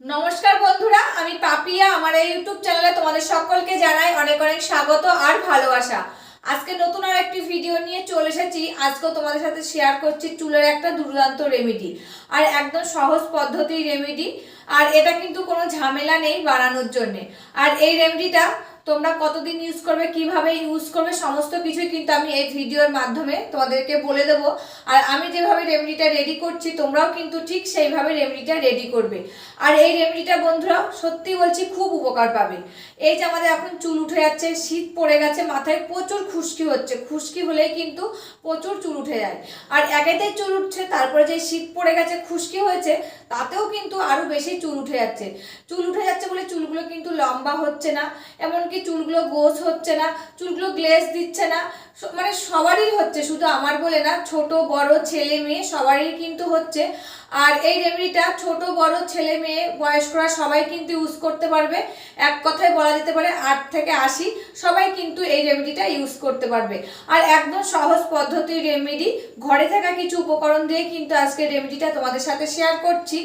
নমস্কার বন্ধুরা, আমি পাপিয়া আমার এই ইউটিউব চ্যানেলে তোমাদের সকলকে জানাই অনেক অনেক স্বাগত আর ভালোবাসা। আজকে নতুন আর একটি ভিডিও নিয়ে চলে এসেছি। আজকেও তোমাদের সাথে শেয়ার করছি চুলের একটা দুর্দান্ত রেমেডি আর একদম সহজ পদ্ধতির রেমেডি আর এটা কিন্তু কোনো ঝামেলা নেই বানানোর জন্যে। আর এই রেমেডিটা তোমরা কতদিন ইউজ করবে, কীভাবে ইউজ করবে, সমস্ত কিছুই কিন্তু আমি এই ভিডিওর মাধ্যমে তোমাদেরকে বলে দেব। আর আমি যেভাবে রেমেডিটা রেডি করছি, তোমরাও কিন্তু ঠিক সেইভাবে রেমেডিটা রেডি করবে। আর এই রেমেডিটা বন্ধুরা, সত্যি বলছি, খুব উপকার পাবে। এই যে আমাদের এখন চুল উঠে যাচ্ছে, শীত পড়ে গেছে, মাথায় প্রচুর খুশকি হচ্ছে। খুশকি হলেই কিন্তু প্রচুর চুল উঠে যায়। আর একেতেই চুল উঠছে, তারপরে যে শীত পড়ে গেছে, খুশকি হয়েছে, তাতেও কিন্তু আরও বেশি চুল উঠে যাচ্ছে। চুল উঠে যাচ্ছে বলে চুলগুলো কিন্তু লম্বা হচ্ছে না। এমনকি চুলগুলো গোছ হচ্ছে না, চুলগুলো গ্লেজ দিচ্ছে না মানে সবারই হচ্ছে, শুধু আমার বলে না, ছোট, বড়, ছেলে, মেয়ে সবারই কিন্তু হচ্ছে। আর এই রেমেডিটা ছোট, বড়, ছেলে, মেয়ে, বয়স্করা সবাই কিন্তু ইউজ করতে পারবে। এক কথায় বলা যেতে পারে আট থেকে আশি সবাই কিন্তু এই রেমেডিটা ইউজ করতে পারবে। আর একদম সহজ পদ্ধতির রেমেডি ঘরে থাকা কিছু উপকরণ দিয়ে কিন্তু আজকে রেমেডিটা তোমাদের সাথে শেয়ার করছি।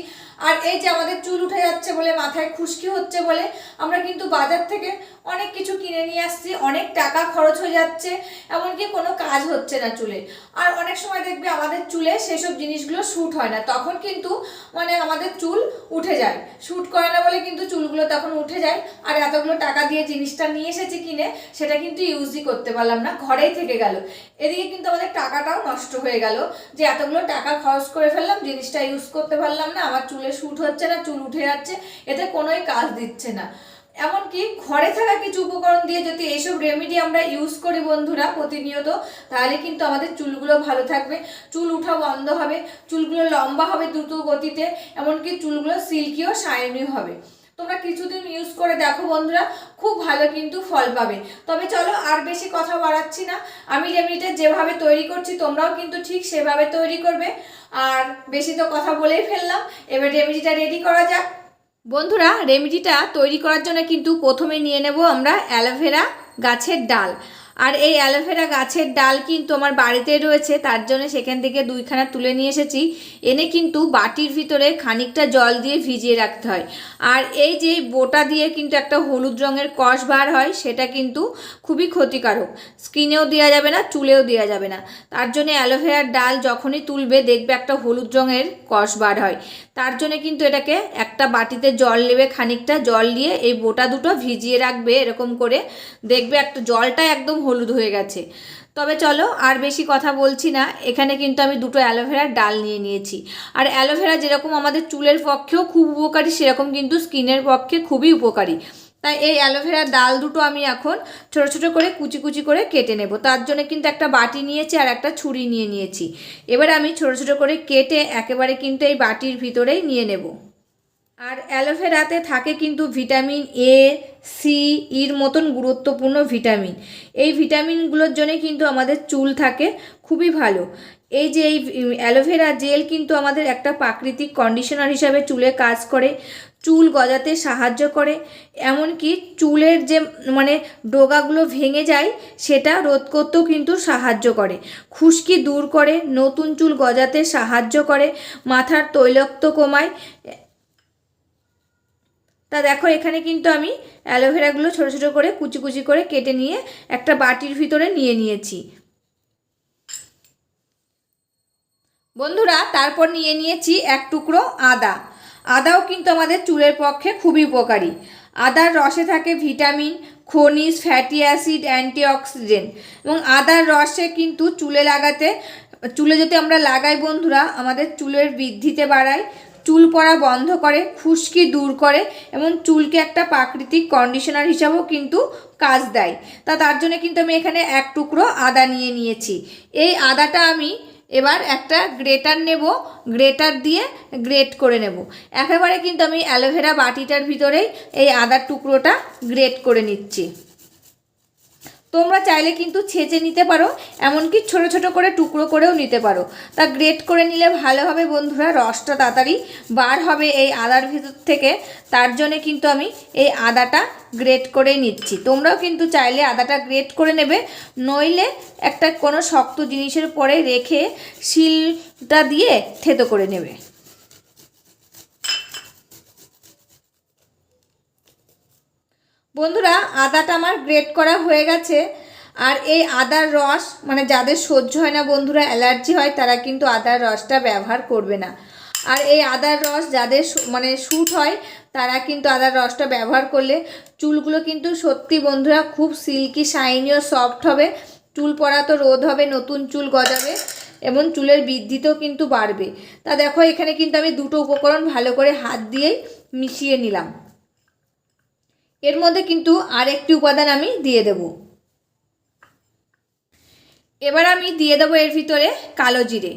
আর এই যে আমাদের চুল উঠে যাচ্ছে বলে, মাথায় খুশকি হচ্ছে বলে, আমরা কিন্তু বাজার থেকে অনেক কিছু কিনে নিয়ে আসছি, অনেক টাকা খরচ হয়ে যাচ্ছে, এমনকি কোনো কাজ হচ্ছে না চুলে। আর অনেক সময় দেখবে আমাদের চুলে সেসব জিনিসগুলো শ্যুট হয় না। তখন কিন্তু মানে আমাদের চুল উঠে যায়। শ্যুট করে না বলে কিন্তু চুলগুলো তখন উঠে যায়। আর এতগুলো টাকা দিয়ে জিনিসটা নিয়ে এসেছি কিনে, সেটা কিন্তু ইউজই করতে পারলাম না, ঘরেই থেকে গেল। এদিকে কিন্তু আমাদের টাকাটাও নষ্ট হয়ে গেল। যে এতগুলো টাকা খরচ করে ফেললাম, জিনিসটা ইউজ করতে পারলাম না, আমার চুলে শ্যুট হচ্ছে না, চুল উঠে যাচ্ছে, এতে কোনোই কাজ দিচ্ছে না। এমনকি ঘরে থাকা কিছু উপকরণ দিয়ে যদি এইসব রেমেডি আমরা ইউজ করি বন্ধুরা প্রতিনিয়ত, তাহলে কিন্তু আমাদের চুলগুলো ভালো থাকবে। চুল উঠা বন্ধ হবে, চুলগুলো লম্বা হবে দ্রুত গতিতে, এমনকি চুলগুলো সিল্কিও শাইনিও হবে। তোমরা কিছুদিন ইউজ করে দেখো বন্ধুরা, খুব ভালো কিন্তু ফল পাবে। তবে চলো আর বেশি কথা বাড়াচ্ছি না। আমি রেমেডিটা যেভাবে তৈরি করছি, তোমরাও কিন্তু ঠিক সেভাবে তৈরি করবে। আর বেশি তো কথা বলেই ফেললাম, এবার রেমেডিটা রেডি করা যাক। বন্ধুরা, রেমেডিটা তৈরি করার জন্য কিন্তু প্রথমে নিয়ে নেব আমরা অ্যালোভেরা গাছের ডাল। আর এই অ্যালোভেরা গাছের ডাল কিন্তু আমার বাড়িতে রয়েছে, তার জন্য সেখান থেকে দুইখানা তুলে নিয়ে এসেছি। এনে কিন্তু বাটির ভিতরে খানিকটা জল দিয়ে ভিজিয়ে রাখতে হয়। আর এই যে বোটা দিয়ে কিন্তু একটা হলুদ রঙের কষ বার হয়, সেটা কিন্তু খুবই ক্ষতিকারক। স্কিনেও দেওয়া যাবে না, চুলেও দেওয়া যাবে না। তার জন্য অ্যালোভেরার ডাল যখনই তুলবে, দেখবে একটা হলুদ রঙের কষ বার হয়। তার জন্য কিন্তু এটাকে একটা বাটিতে জল নেবে খানিকটা, জল দিয়ে এই বোটা দুটো ভিজিয়ে রাখবে এরকম করে। দেখবে একটা জলটা একদম হলুদ হয়ে গেছে। তবে চলো আর বেশি কথা বলছি না। এখানে কিন্তু আমি দুটো অ্যালোভেরার ডাল নিয়ে নিয়েছি। আর অ্যালোভেরা যেরকম আমাদের চুলের পক্ষেও খুব উপকারী, সেরকম কিন্তু স্কিনের পক্ষে খুবই উপকারী। তাই এই অ্যালোভেরার ডাল দুটো আমি এখন ছোট ছোট করে কুচি কুচি করে কেটে নেব। তার জন্য কিন্তু একটা বাটি নিয়েছি আর একটা ছুরি নিয়ে নিয়েছি। এবার আমি ছোট ছোট করে কেটে একেবারে কিন্তু এই বাটির ভিতরেই নিয়ে নেব। আর অ্যালোভেরাতে থাকে কিন্তু ভিটামিন এ সি ইর মতন গুরুত্বপূর্ণ ভিটামিন। এই ভিটামিনগুলোর জন্য কিন্তু আমাদের চুল থাকে খুবই ভালো। এই যে এই অ্যালোভেরা জেল কিন্তু আমাদের একটা প্রাকৃতিক কন্ডিশনার হিসাবে চুলে কাজ করে। চুল গজাতে সাহায্য করে। এমনকি চুলের যে মানে ডোগাগুলো ভেঙে যায়, সেটা রোধ করতেও কিন্তু সাহায্য করে। খুশকি দূর করে, নতুন চুল গজাতে সাহায্য করে, মাথার তৈলক্ত কমায়। তা দেখো, এখানে কিন্তু আমি অ্যালোভেরাগুলো ছোটো ছোটো করে, কুচি কুচি করে কেটে নিয়ে একটা বাটির ভিতরে নিয়ে নিয়েছি। বন্ধুরা, তারপর নিয়ে নিয়েছি এক টুকরো আদা। আদাও কিন্তু আমাদের চুলের পক্ষে খুবই উপকারী। আদার রসে থাকে ভিটামিন, খনিজ, ফ্যাটি অ্যাসিড, অ্যান্টিঅক্সিডেন্ট। এবং আদার রসে কিন্তু চুলে লাগাতে, চুলে যদি আমরা লাগাই বন্ধুরা, আমাদের চুলের বৃদ্ধিতে বাড়ায়, চুল পড়া বন্ধ করে, খুশকি দূর করে এবং চুলকে একটা প্রাকৃতিক কন্ডিশনার হিসাবেও কিন্তু কাজ দেয়। তা তার জন্য কিন্তু আমি এখানে এক টুকরো আদা নিয়ে নিয়েছি। এই আদাটা আমি এবার একটা গ্রেটার নেব, গ্রেটার দিয়ে গ্রেট করে নেব। একেবারে কিন্তু আমি অ্যালোভেরা বাটিটার ভিতরেই এই আদার টুকরোটা গ্রেট করে নিচ্ছি। তোমরা চাইলে কিন্তু ছেঁচে নিতে পারো, এমনকি ছোট ছোট করে টুকরো করেও নিতে পারো। তা গ্রেট করে নিলে ভালো হবে বন্ধুরা, রসটা তাড়াতাড়ি বার হবে এই আদার ভিতর থেকে। তার জন্যে কিন্তু আমি এই আদাটা গ্রেট করেই নিচ্ছি। তোমরাও কিন্তু চাইলে আদাটা গ্রেট করে নেবে, নইলে একটা কোনো শক্ত জিনিসের পরে রেখে শিলটা দিয়ে থেতো করে নেবে। বন্ধুরা, আদাটা আমার গ্রেট করা হয়ে গেছে। আর এই আদার রস মানে যাদের সহ্য হয় না বন্ধুরা, অ্যালার্জি হয়, তারা কিন্তু আদার রসটা ব্যবহার করবে না। আর এই আদার রস যাদের মানে শ্যুট হয়, তারা কিন্তু আদার রসটা ব্যবহার করলে চুলগুলো কিন্তু সত্যি বন্ধুরা খুব সিল্কি শাইনি ও সফট হবে। চুল পড়া তো রোধ হবে, নতুন চুল গজাবে এবং চুলের বৃদ্ধিতেও কিন্তু বাড়বে। তা দেখো, এখানে কিন্তু আমি দুটো উপকরণ ভালো করে হাত দিয়েই মিশিয়ে নিলাম। এর মধ্যে কিন্তু আর একটি উপাদান আমি দিয়ে দেব। এবার আমি দিয়ে দেবো এর ভিতরে কালো জিরে।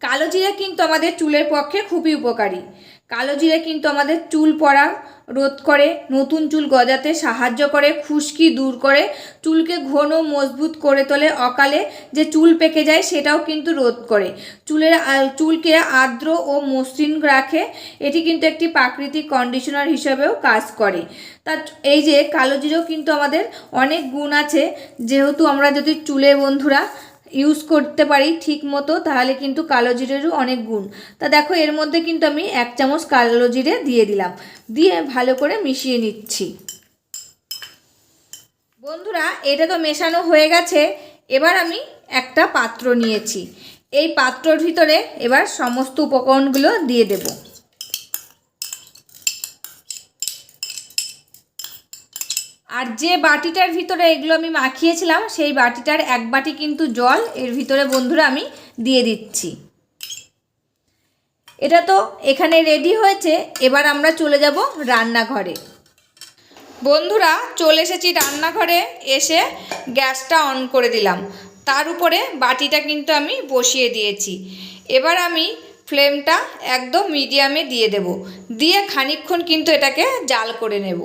কালো জিরে কিন্তু আমাদের চুলের পক্ষে খুবই উপকারী। কালো জিরে কিন্তু আমাদের চুল পড়া রোধ করে, নতুন চুল গজাতে সাহায্য করে, খুশকি দূর করে, চুলকে ঘন মজবুত করে তোলে অকালে যে চুল পেকে যায় সেটাও কিন্তু রোধ করে। চুলের চুলকে আর্দ্র ও মসৃণ রাখে, এটি কিন্তু একটি প্রাকৃতিক কন্ডিশনার হিসেবেও কাজ করে। তা এই যে কালো জিরেও কিন্তু আমাদের অনেক গুণ আছে, যেহেতু আমরা যদি চুলে বন্ধুরা ইউজ করতে পারি ঠিক মতো, তাহলে কিন্তু কালো জিরেরও অনেক গুণ। তা দেখো, এর মধ্যে কিন্তু আমি এক চামচ কালো জিরে দিয়ে দিলাম। দিয়ে ভালো করে মিশিয়ে নিচ্ছি। বন্ধুরা, এটা তো মেশানো হয়ে গেছে। এবার আমি একটা পাত্র নিয়েছি। এই পাত্রর ভিতরে এবার সমস্ত উপকরণগুলো দিয়ে দেবো। আর যে বাটিটার ভিতরে এগুলো আমি মাখিয়েছিলাম, সেই বাটিটার এক বাটি কিন্তু জল, এর ভিতরে বন্ধুরা আমি দিয়ে দিচ্ছি। এটা তো এখানে রেডি হয়েছে, এবার আমরা চলে যাব রান্নাঘরে। বন্ধুরা, চলে এসেছি রান্নাঘরে, এসে গ্যাসটা অন করে দিলাম। তার উপরে বাটিটা কিন্তু আমি বসিয়ে দিয়েছি। এবার আমি ফ্লেমটা একদম মিডিয়ামে দিয়ে দেব। দিয়ে খানিকক্ষণ কিন্তু এটাকে জাল করে নেব।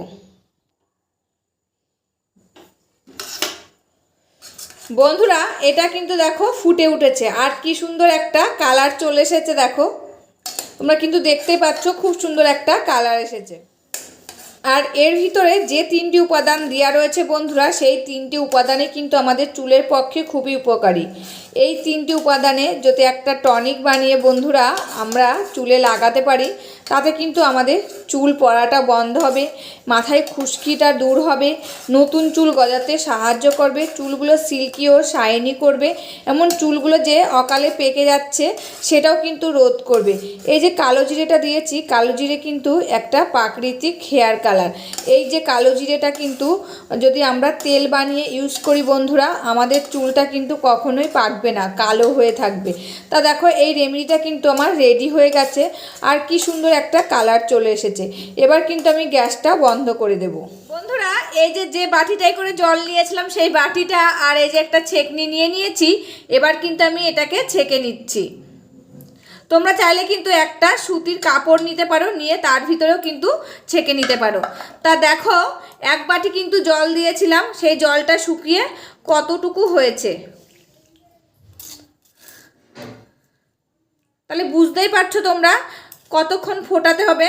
বন্ধুরা, এটা কিন্তু দেখো ফুটে উঠেছে। আর কি সুন্দর একটা কালার চলে এসেছে, দেখো। তোমরা কিন্তু দেখতে পাচ্ছ খুব সুন্দর একটা কালার এসেছে। আর এর ভিতরে যে তিনটি উপাদান দেওয়া রয়েছে বন্ধুরা, সেই তিনটি উপাদানে কিন্তু আমাদের চুলের পক্ষে খুবই উপকারী। এই তিনটি উপাদানে যদি একটা টনিক বানিয়ে বন্ধুরা আমরা চুলে লাগাতে পারি, তাতে কিন্তু আমাদের চুল পড়াটা বন্ধ হবে, মাথায় খুশকিটা দূর হবে, নতুন চুল গজাতে সাহায্য করবে, চুলগুলো সিল্কি ও শাইনি করবে, এমন চুলগুলো যে অকালে পেকে যাচ্ছে সেটাও কিন্তু রোধ করবে। এই যে কালো জিরেটা দিয়েছি, কালো জিরে কিন্তু একটা প্রাকৃতিক হেয়ার কালার। এই যে কালো জিরেটা কিন্তু যদি আমরা তেল বানিয়ে ইউজ করি বন্ধুরা, আমাদের চুলটা কিন্তু কখনোই পাকবে না, কালো হয়ে থাকবে। তা দেখো, এই রেমেডিটা কিন্তু আমার রেডি হয়ে গেছে, আর কি সুন্দর একটা কালার চলে এসেছে। এবার কিন্তু আমি গ্যাসটা বন্ধ করে দেব। বন্ধুরা, এই যে যে বাটিটাই করে জল নিয়েছিলাম, সেই বাটিটা আর এই যে একটা ছেকনি নিয়ে নিয়েছি, এবার কিন্তু আমি এটাকে ছেঁকে নিচ্ছি। তোমরা চাইলে কিন্তু একটা সুতির কাপড় নিতে পারো, নিয়ে তার ভিতরেও কিন্তু ছেঁকে নিতে পারো। তা দেখো, এক বাটি কিন্তু জল দিয়েছিলাম, সেই জলটা শুকিয়ে কতটুকু হয়েছে? তাহলে বুঝতেই পারছ তোমরা কতক্ষণ ফোটাতে হবে।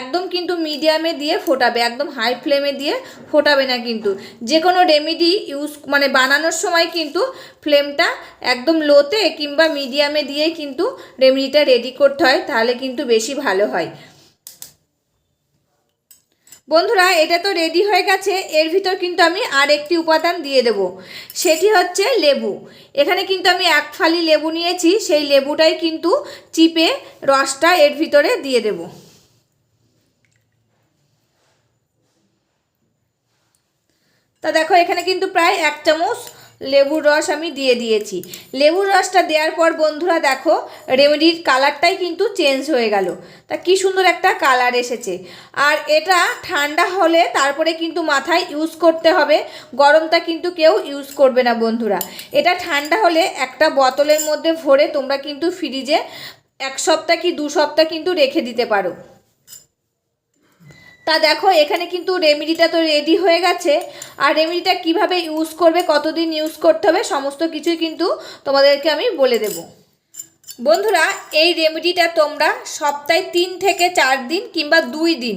একদম কিন্তু মিডিয়ামে দিয়ে ফোটাবে, একদম হাই ফ্লেমে দিয়ে ফোটাবে না কিন্তু। যে কোনো রেমেডি ইউজ মানে বানানোর সময় কিন্তু ফ্লেমটা একদম লোতে কিংবা মিডিয়ামে দিয়ে কিন্তু রেমেডিটা রেডি করতে হয়, তাহলে কিন্তু বেশি ভালো হয়। বন্ধুরা, এটা তো রেডি হয়ে গেছে। এর ভিতর কিন্তু আমি আর একটি উপাদান দিয়ে দেব। সেটি হচ্ছে লেবু। এখানে কিন্তু আমি এক ফালি লেবু নিয়েছি। সেই লেবুটাই কিন্তু চিপে রসটা এর ভিতরে দিয়ে দেব। তা দেখো, এখানে কিন্তু প্রায় এক চামচ লেবুর রস আমি দিয়ে দিয়েছি। লেবুর রসটা দেওয়ার পর বন্ধুরা দেখো, রেমেডির কালারটাই কিন্তু চেঞ্জ হয়ে গেল। তা কি সুন্দর একটা কালার এসেছে। আর এটা ঠান্ডা হলে তারপরে কিন্তু মাথায় ইউজ করতে হবে। গরমটা কিন্তু কেউ ইউজ করবে না বন্ধুরা। এটা ঠান্ডা হলে একটা বোতলের মধ্যে ভরে তোমরা কিন্তু ফ্রিজে এক সপ্তাহ কি দু সপ্তাহ কিন্তু রেখে দিতে পারো। তা দেখো, এখানে কিন্তু রেমেডিটা তো রেডি হয়ে গেছে। আর রেমেডিটা কীভাবে ইউজ করবে, কতদিন ইউজ করতে হবে, সমস্ত কিছুই কিন্তু তোমাদেরকে আমি বলে দেব। বন্ধুরা, এই রেমেডিটা তোমরা সপ্তাহে তিন থেকে চার দিন কিংবা দুই দিন,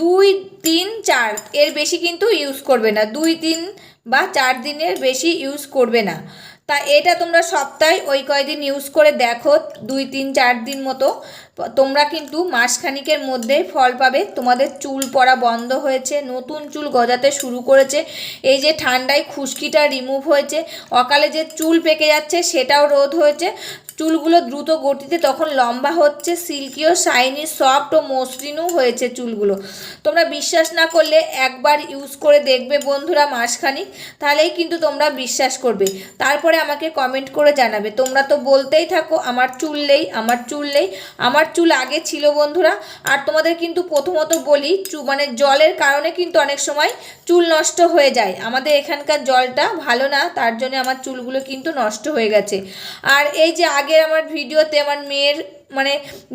দুই তিন চার এর বেশি কিন্তু ইউজ করবে না, দুই দিন বা চার দিনের বেশি ইউজ করবে না। তা এটা তোমরা সপ্তাহে ওই কয়দিন ইউজ করে দেখো, দুই, তিন, চার দিন মতো। তোমরা কিন্তু মাসখানিকের মধ্যে ফল পাবে। তোমাদের চুল পড়া বন্ধ হয়েছে, নতুন চুল গজাতে শুরু করেছে। এই যে ঠান্ডায় খুশকিটা রিমুভ হয়েছে, অকালে যে চুল পেকে যাচ্ছে, সেটাও রোধ হয়েছে। চুলগুলো দ্রুত গতিতে তখন লম্বা হচ্ছে, সিল্কিও শাইনি সফট ও মসৃণও হয়েছে চুলগুলো। তোমরা বিশ্বাস না করলে একবার ইউজ করে দেখবে বন্ধুরা মাসখানিক, তাহলেই কিন্তু তোমরা বিশ্বাস করবে। তারপরে আমাকে কমেন্ট করে জানাবে। তোমরা তো বলতেই থাকো, আমার চুল নেই, আমার চুল নেই, আমার চুল আগে ছিল বন্ধুরা। আর তোমাদের কিন্তু প্রথমত বলি, চু মানে জলের কারণে কিন্তু অনেক সময় চুল নষ্ট হয়ে যায়। আমাদের এখানকার জলটা ভালো না, তার জন্য আমার চুলগুলো কিন্তু নষ্ট হয়ে গেছে। আর এই যে আগের আমার ভিডিওতে আমার মেয়ের মানে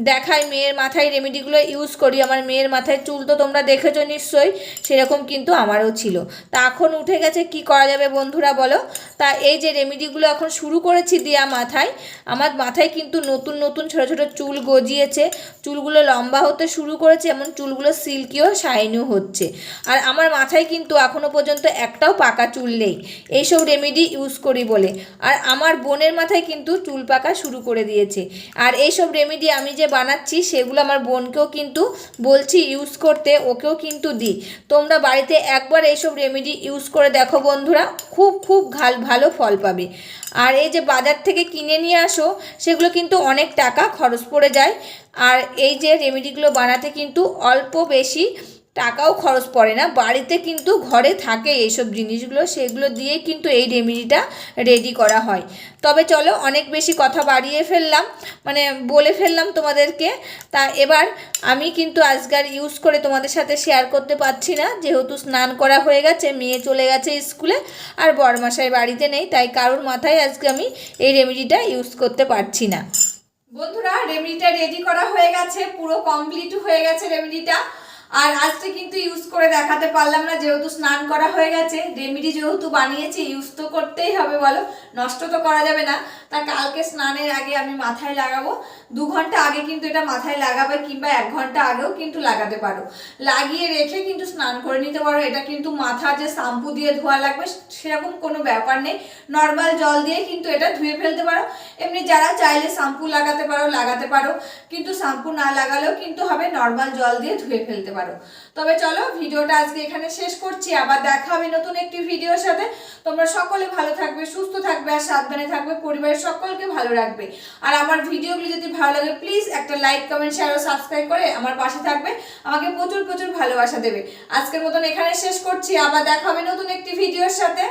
দেখাই মেয়ের মাথায় রেমেডিগুলো ইউজ করি। আমার মেয়ের মাথায় চুল তো তোমরা দেখেছ নিশ্চয়ই, সেরকম কিন্তু আমারও ছিল। তা এখন উঠে গেছে, কি করা যাবে বন্ধুরা বলো? তা এই যে রেমেডিগুলো এখন শুরু করেছি দেয়া মাথায়, আমার মাথায় কিন্তু নতুন নতুন ছোট ছোট চুল গজিয়েছে। চুলগুলো লম্বা হতে শুরু করেছে, এমন চুলগুলো সিল্কিও শাইনিও হচ্ছে। আর আমার মাথায় কিন্তু এখনও পর্যন্ত একটাও পাকা চুল নেই। এইসব রেমেডি ইউজ করি বলে। আর আমার বোনের মাথায় কিন্তু চুল পাকা শুরু করে দিয়েছে। আর এইসব রেমেডি আমি যে বানাচ্ছি সেগুলো আমার বোনকেও কিন্তু বলছি ইউজ করতে, ওকেও কিন্তু দিই। তোমরা বাড়িতে একবার এইসব রেমেডি ইউজ করে দেখো বন্ধুরা, খুব খুব ঘাল, ভালো ফল পাবে। আর এই যে বাজার থেকে কিনে নিয়ে আসো, সেগুলো কিন্তু অনেক টাকা খরচ পড়ে যায়। আর এই যে রেমেডিগুলো বানাতে কিন্তু অল্প বেশি টাকাও খরচ পড়ে না। বাড়িতে কিন্তু ঘরে থাকে এইসব জিনিসগুলো, সেগুলো দিয়ে কিন্তু এই রেমেডিটা রেডি করা হয়। তবে চলো অনেক বেশি কথা বাড়িয়ে ফেললাম মানে বলে ফেললাম তোমাদেরকে। তা এবার আমি কিন্তু আজকাল ইউজ করে তোমাদের সাথে শেয়ার করতে পারছি না। যেহেতু স্নান করা হয়ে গেছে, মেয়ে চলে গেছে স্কুলে, আর বরমাসাই বাড়িতে নেই, তাই কারোর মাথায় আজকে আমি এই রেমেডিটা ইউজ করতে পারছি না। বন্ধুরা, রেমেডিটা রেডি করা হয়ে গেছে, পুরো কমপ্লিট হয়ে গেছে রেমেডিটা। আর আজকে কিন্তু ইউজ করে দেখাতে পারলাম না, যেহেতু স্নান করা হয়ে গেছে রেমেডি যেহেতু বানিয়েছি ইউজ তো করতেই হবে বলো, নষ্ট তো করা যাবে না। তা কালকে স্নানের আগে আমি মাথায় লাগাবো। দু ঘণ্টা আগে কিন্তু এটা মাথায় লাগাবে কিংবা এক ঘণ্টা আগেও কিন্তু লাগাতে পারো। লাগিয়ে রেখে কিন্তু স্নান করে নিতে পারো। এটা কিন্তু মাথা যে শ্যাম্পু দিয়ে ধোয়া লাগবে, সেরকম কোনো ব্যাপার নেই। নর্মাল জল দিয়ে কিন্তু এটা ধুয়ে ফেলতে পারো। এমনি যারা চাইলে শ্যাম্পু লাগাতে পারো লাগাতে পারো। কিন্তু শ্যাম্পু না লাগালেও কিন্তু হবে নর্মাল জল দিয়ে ধুয়ে ফেলতে পারো। তবে চলো, ভিডিওটা আজকে এখানে শেষ করছি। আবার দেখা হবে নতুন একটি ভিডিওর সাথে। তোমরা সকলে ভালো থাকবে, সুস্থ থাকবে আর সাবধানে থাকবে। পরিবারের সকলকে ভালো রাখবে। আর আমার ভিডিওগুলি যদি ভালো লাগে প্লিজ একটা লাইক কমেন্ট শেয়ার ও সাবস্ক্রাইব করে আমার পাশে থাকবে। আমাকে প্রচুর প্রচুর ভালোবাসা দেবে। আজকের মতন এখানে শেষ করছি। আবার দেখা হবে নতুন একটি ভিডিওর সাথে।